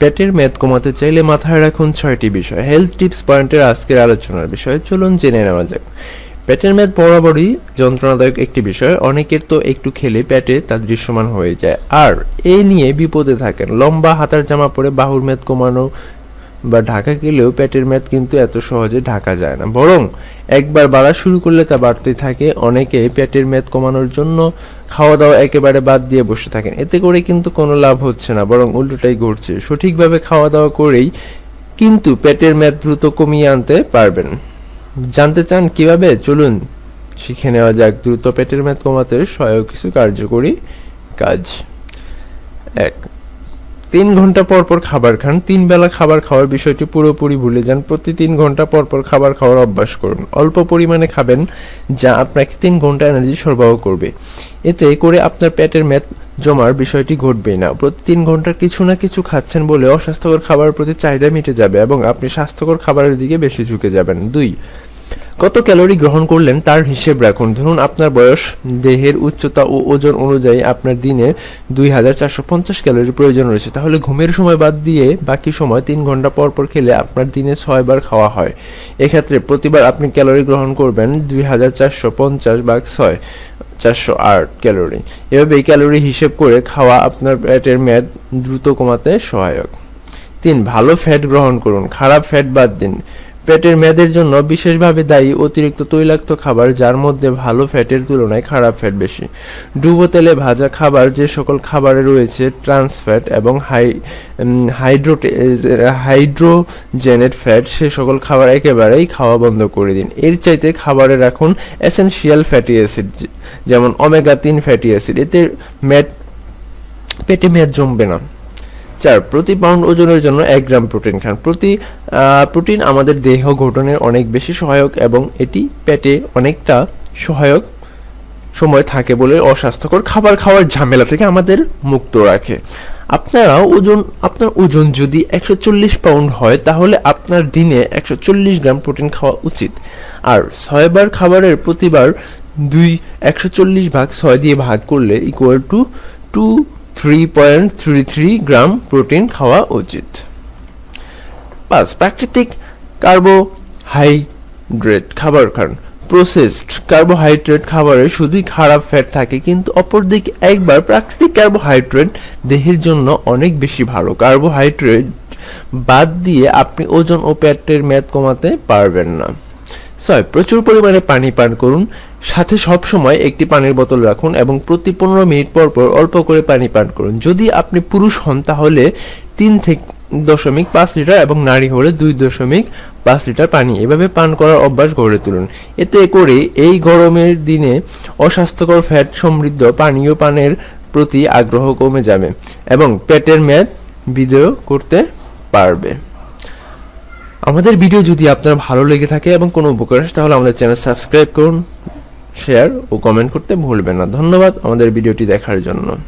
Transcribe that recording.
পেটের মেদ কমাতে চাইলে মাথায় রাখুন ছয়টি বিষয়। হেলথ টিপস পয়েন্টের আজকের আলোচনার বিষয়। চলুন জেনে নেওয়া যাক। পেটের মেদ বরাবরই যন্ত্রণাদায়ক একটি বিষয়। অনেকের তো একটু খেলে পেটে তা দৃশ্যমান হয়ে যায়। আর এ নিয়ে বিপদে থাকেন। লম্বা হাতার জামা পরে বাহুর মেদ কমানো বা ঢাকা গেলেও পেটের মেদ কিন্তু এত সহজে ঢাকা যায় না। বরং একবার বাড়া শুরু করলে তা বাড়তেই থাকে। অনেকে পেটের মেদ কমানোর জন্য খাওয়া দাওয়া একেবারে বাদ দিয়ে বসে থাকেন। এতে করে কিন্তু কোনো লাভ হচ্ছে না, বরং উল্টোটাই ঘটছে। সঠিকভাবে খাওয়া দাওয়া করেই কিন্তু পেটের মেদ দ্রুত কমিয়ে আনতে পারবেন। জানতে চান কীভাবে? চলুন, শিখে নেওয়া যাক। দ্রুত পেটের মেদ কমাতে সহায়ক কিছু কার্যকরী কাজ। এক তিন ঘণ্টা পর পর খাবার খান। তিন বেলা খাবার খাওয়ার বিষয়টি পুরোপুরি ভুলে যান। প্রতি তিন ঘণ্টা পর পর খাবার খাওয়ার অভ্যাস করুন। অল্প পরিমাণে খাবেন, যা আপনাকে তিন ঘণ্টা এনার্জি সরবরাহ করবে। এতে করে আপনার পেটের মেদ জমার বিষয়টি ঘটবেই না। প্রতি তিন ঘণ্টার কিছু না কিছু খাচ্ছেন বলে অস্বাস্থ্যকর খাবারের প্রতি চাহিদা মিটে যাবে এবং আপনি স্বাস্থ্যকর খাবারের দিকে বেশি ঝুঁকে যাবেন। দুই কত ক্যালোরি গ্রহণ করলেন তার হিসেব রাখুন। ধরুন আপনার বয়স, দেহের উচ্চতা ও ওজন অনুযায়ী আপনার দিনে দুই হাজার চারশো পঞ্চাশ ক্যালোরি প্রয়োজন রয়েছে। তাহলে ঘুমের সময় বাদ দিয়ে বাকি সময় তিন ঘণ্টা পর পর খেলে আপনার দিনে ছয় বার খাওয়া হয়। এক্ষেত্রে প্রতিবার আপনি ক্যালোরি গ্রহণ করবেন দুই হাজার চারশো পঞ্চাশ ভাগ ছয়, চারশো আট ক্যালোরি। এভাবে ক্যালোরি হিসেব করে খাওয়া আপনার পেটের মেদ দ্রুত কমাতে সহায়ক। তিন, ভালো ফ্যাট গ্রহণ করুন। খারাপ ফ্যাট বাদ দিন। পেটের মেদের জন্য বিশেষভাবে দায়ী অতিরিক্ত তৈলাক্ত খাবার, যার মধ্যে ভালো ফ্যাটের তুলনায় খারাপ ফ্যাট বেশি। ডুবো তেলে ভাজা খাবার, যে সকল খাবারে রয়েছে, ট্রান্স ফ্যাট এবং হাই হাইড্রো হাইড্রোজেনেট ফ্যাট, সে সকল খাবার একেবারেই খাওয়া বন্ধ করে দিন। এর চাইতে খাবারে রাখুন এসেনশিয়াল ফ্যাটি অ্যাসিড, যেমন ওমেগা তিন ফ্যাটি অ্যাসিড। এতে মেদ পেটে মেদ জমবে না। চার, প্রতি পাউন্ড ওজনের জন্য এক গ্রাম প্রোটিন খান। প্রতি প্রোটিন আমাদের দেহ গঠনের অনেক বেশি সহায়ক এবং এটি পেটে অনেকটা সহায়ক সময় থাকে বলে অস্বাস্থ্যকর খাবার খাওয়ার ঝামেলা থেকে আমাদের মুক্ত রাখে। আপনারা ওজন, আপনার ওজন যদি একশো চল্লিশ পাউন্ড হয়, তাহলে আপনার দিনে একশো চল্লিশ গ্রাম প্রোটিন খাওয়া উচিত। আর ছয়বার খাবারের প্রতিবার দুই, একশো চল্লিশ ভাগ ছয় দিয়ে ভাগ করলে equal to two three point three three gram protein খাওয়া উচিত। পাঁচ প্রাকৃতিক কার্বোহাইড্রেট খাবার খান প্রসেসড কার্বোহাইড্রেট খাবারে শুধুই খারাপ ফ্যাট থাকে, কিন্তু অপরদিকে একবার প্রাকৃতিক কার্বোহাইড্রেট দেহের জন্য অনেক বেশি ভালো। কার্বোহাইড্রেট বাদ দিয়ে আপনি ওজন ও পেটের মেদ কমাতে পারবেন না। ছয়, প্রচুর পরিমাণে পানি পান করুন। সাথে সব সময় একটি পানির বোতল রাখুন এবং প্রতি পনেরো মিনিট পর পর অল্প করে পানি পান করুন। যদি আপনি পুরুষ হন, তাহলে তিন থেকে দশমিক পাঁচ লিটার এবং নারী হলে দুই দশমিক পাঁচ লিটার পানি। এভাবে পান করার অভ্যাস গড়ে তুলুন। এতে করে এই গরমের দিনে অস্বাস্থ্যকর ফ্যাট সমৃদ্ধ পানীয় পানের প্রতি আগ্রহ কমে যাবে এবং পেটের মেদ বিদেয় করতে পারবে। আমাদের ভিডিও যদি আপনার ভালো লেগে থাকে এবং কোনো উপকার তাহলে আমাদের চ্যানেল সাবস্ক্রাইব করুন। শেয়ার ও কমেন্ট করতে ভুলবেন না। ধন্যবাদ আমাদের ভিডিওটি দেখার জন্য।